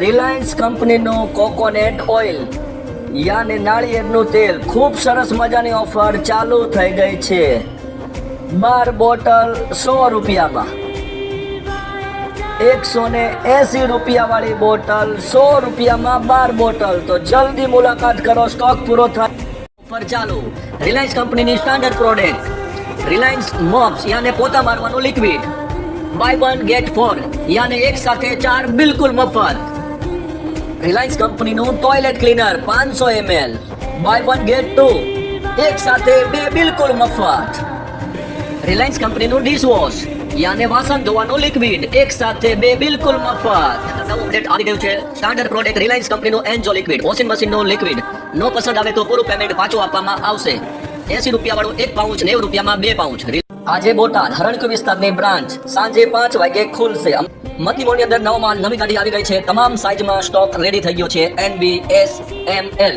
Reliance કંપનીનું coconut oil. યાને નાળિયેરનું તેલ. ખૂબ સરસ મજાની ઓફર ચાલુ થઈ ગઈ છે. બાર બોટલ સો રૂપિયામાં. એકસો ને એસી રૂપિયા વાળી બોટલ સો રૂપિયામાં બાર બોટલ. તો જલ્દી મુલાકાત કરો, સ્ટોક પૂરો થાય. ઓફર ચાલુ. રિલાયન્સ કંપનીની સ્ટાન્ડર્ડ પ્રોડક્ટ રિલાયન્સ મોપ્સ, યાને પોતા મારવાનું liquid buy one get four યાને એક સાથે ચાર બિલકુલ મફત. રિલાયન્સ કંપનીનું ટોયલેટ ક્લીનર પાંચસો ML buy one get two એક સાથે બે બિલકુલ મફત. રિલાયન્સ કંપનીનું ડિશવોશ યાને વાસણ ધોવાનું લિક્વિડ એક સાથે બે બિલકુલ મફત. નવું અપડેટ આવી ગયું છે. સ્ટાન્ડર્ડ પ્રોડક્ટ રિલાયન્સ કંપનીનું એન્જો લિક્વિડ વોશિંગ મશીનનું લિક્વિડ નો પસંદ આવે તો પૂરું પેમેન્ટ પાછું આપવામાં આવશે. એસી રૂપિયા વાળું એક પાઉચ નેવું રૂપિયામાં બે પાઉચ આજે બોટાદ હરણકુ વિસ્તારની બ્રાન્ચ સાંજે પાંચ વાગે ખુલશે. મતી મોડની અંદર નવો માલ નવી ગાડી આવી ગઈ છે. તમામ સાઇઝમાં સ્ટોક રેડી થઈ ગયો છે. N B S M L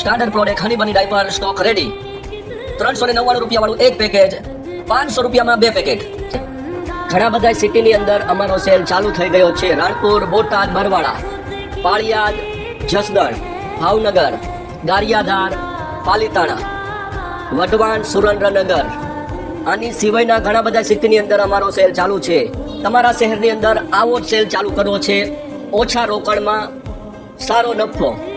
standard product honey bunny diaper stock ready. ત્રણસો ને નવ્વાણું રૂપિયા વાળું એક પેકેજ, પાંચસો રૂપિયામાં બે પેકેટ. ઘણા બધા સિટીની અંદર અમારો સેલ ચાલુ થઈ ગયો છે. રાણપુર, બોટાદ બરવાડા પાળિયાદ, જસદણ, ભાવનગર, ગારિયાધાર, પાલીતાણા, વઢવાણ, સુરેન્દ્રનગર આની સિવાયના ઘણા બધા સિટીની અંદર અમારો સેલ ચાલુ છે. તમારા શહેરની અંદર આવો જ સેલ ચાલુ કરવો છે. ઓછા રોકડમાં સારો નફો.